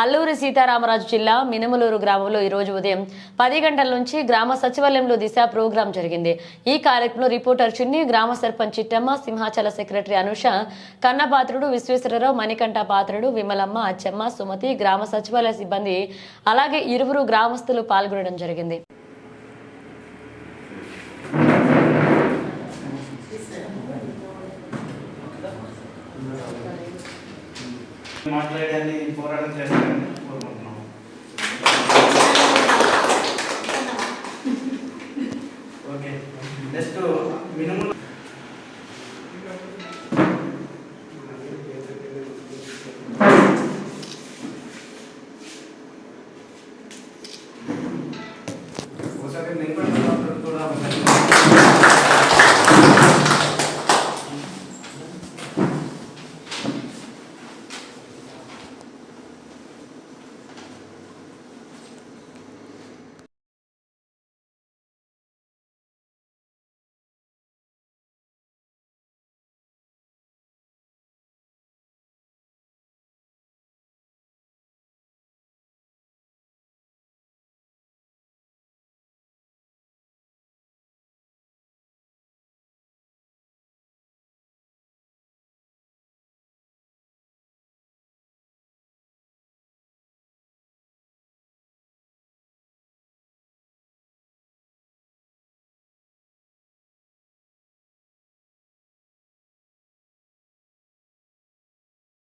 అల్లూరి సీతారామరాజు జిల్లా మినుములూరు గ్రామంలో ఈ రోజు ఉదయం పది గంటల నుంచి గ్రామ సచివాలయంలో దిశ ప్రోగ్రాం జరిగింది. ఈ కార్యక్రమంలో రిపోర్టర్ చిన్ని గ్రామ సర్పంచ్ చిట్టమ్మ సింహాచల సెక్రటరీ అనుష కన్నపాత్రుడు విశ్వేశ్వరరావు మణికంఠ పాత్రుడు విమలమ్మ అచ్చమ్మ సుమతి గ్రామ సచివాలయ సిబ్బంది అలాగే ఇరువురు గ్రామస్తులు పాల్గొనడం జరిగింది. మాట్లాడేది పోరాటం చేస్తారని కోరుకుంటున్నాం. ఓకే. నెక్స్ట్ మినిమం ఒకసారి నేను కూడా